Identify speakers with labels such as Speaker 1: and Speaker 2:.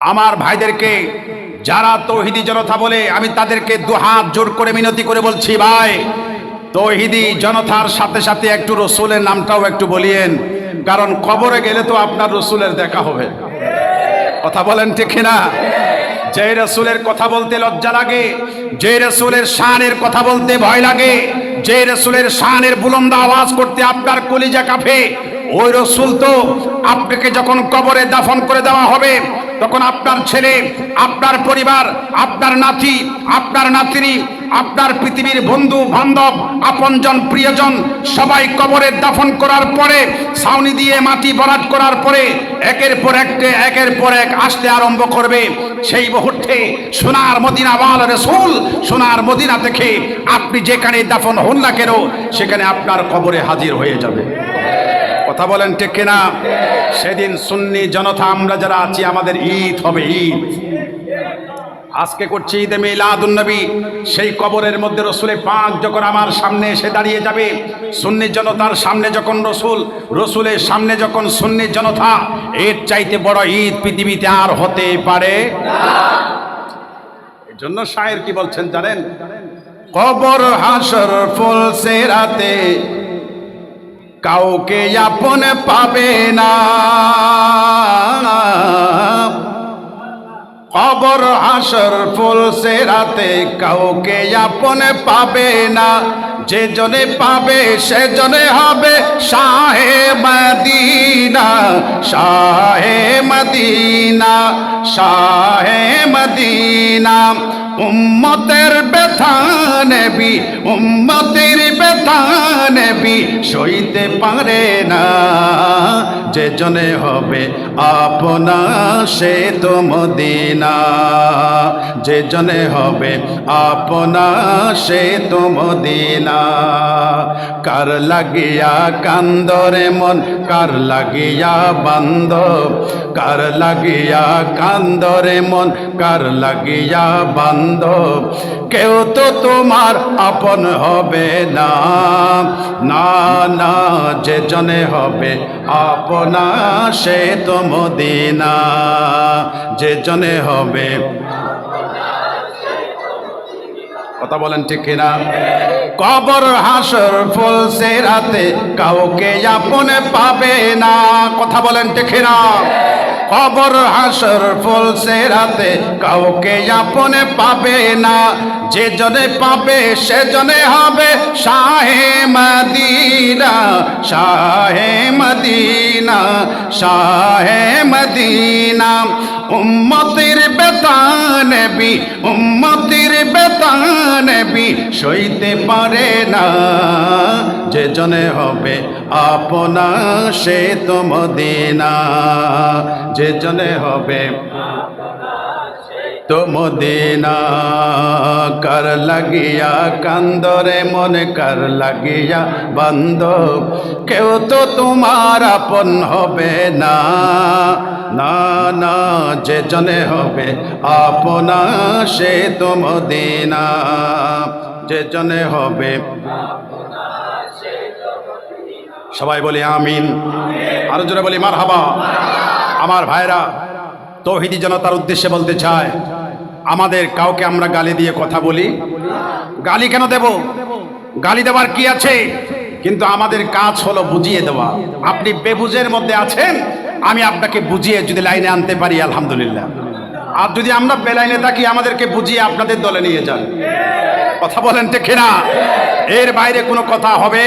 Speaker 1: আমার ভাইদেরকে যারা তৌহিদি জনতা বলে আমি তাদেরকে দুহাত জোর করে মিনতি করে বলছি, ভাই, তৌহিদি জনতার সাথে সাথে একটু রসুলের নামটাও একটু বলিয়েন, কারণ কবরে গেলে তো আপনার রসুলের দেখা হবে। কথা বলেন ঠিক না যে রসুলের কথা বলতে লজ্জা লাগে যে রসুলের শানের কথা বলতে ভয় লাগে যে রসুলের শানের বুলন্দ আওয়াজ করতে আপনার কলিজা কাফে ওই রসুল তো আপনাকে যখন কবরে দাফন করে দেওয়া হবে, তখন আপনার ছেলে, আপনার পরিবার, আপনার নাতি, আপনার নাতিনি, আপনার পৃথিবীর বন্ধু, বান্ধব, আপনজন, প্রিয়জন, সবাই কবরে দাফন করার পরে, ছাউনি দিয়ে মাটি বরাদ করার পরে, একের পর একটা, একের পর এক আসতে আরম্ভ করবে। সেই মুহূর্তে সোনার মদিনা ওয়াল রসুল, সোনার মদিনা থেকে আপনি যেখানে দাফন হন না কেন, সেখানে আপনার কবরে হাজির হয়ে যাবে। কথা বলেন ঠিক কিনা? সেদিন সুন্নি জনতা, আমরা যারা আছি, আমাদের ঈদ হবে ঈদ। আজকে করছি ঈদে মিলাদুন্নবী সেই কবরের মধ্যে রসুলে পাক যখন আমার সামনে এসে দাঁড়িয়ে যাবে, সুন্নি জনতার সামনে যখন রসুল, রসুলের সামনে যখন সুন্নি জনতা, এর চাইতে বড় ঈদ পৃথিবীতে আর হতে পারে জন্য শায়ের কি বলছেন জানেন? কবর হাসর ফুল রাতে কাউকে আপন পাবে না। কবর, হাসর, ফুল রাতে কাউকে আপন পাবে না। যে জনে পাবে, সে জনে হবে শাহে মদিনা শাহে মদিনা শাহে মদিনা। উম্মতের ব্যথা নেবি, উম্মতের ব্যথা নেবি, সইতে পারে না। যে জনে হবে আপনা, সে তো মদিনা। যে জনে হবে আপনা, সে তো মদিনা। কার লাগিয়া কান্দরে মন, কার লাগিয়া বান্দ কার লাগিয়া কান্দরে মন, কার লাগিয়া বান্দ কেউ তো তোমার আপন হবে না। না না, যে জনে হবে আপনা, সে তো মদিনা। যে জনে হবে। কথা বলেন ঠিক কিনা? কবর হাসর ফুল রাতে কাউকে আপন পাবে না। কথা বলেন ঠিক কিনা কবর হাসর ফুল রাতে কাউকে আপন পাবে না। যে জনে পাবে, সে জনে হবে শাহে মদিনা শাহে মদিনা শাহে মদিনা। উম্মতির বেতান বি উম্মতির বেতান বি সইতে পারে না। যে জনে হবে আপনা, সে তো মদিনা। যে জনে হবে তো মদিনা কর লাগিয়া কান্দরে, মনে কর লাগিয়া বন্ধ। কেউ তো তোমার আপন হবে না না না, যে জনে হবে আপনা, সে তো মদিনা। যে জনে হবে সবাই বলি আমিন। আরও জোরে বলি মার হাবা আমার ভাইরা তৌহিদি জনতার উদ্দেশ্যে বলতে চায় আমাদের কাউকে আমরা গালি দিয়ে কথা বলি? গালি কেন দেব? গালি দেওয়ার কি আছে? কিন্তু আমাদের কাজ হলো বুঝিয়ে দেওয়া। আপনি বেবুজের মধ্যে আছেন, আমি আপনাকে বুঝিয়ে যদি লাইনে আনতে পারি, আলহামদুলিল্লাহ। আর যদি আমরা বেলাইনে থাকি, আমাদেরকে বুঝিয়ে আপনাদের দলে নিয়ে যান। কথা বলেন ঠিক না এর বাইরে কোনো কথা হবে?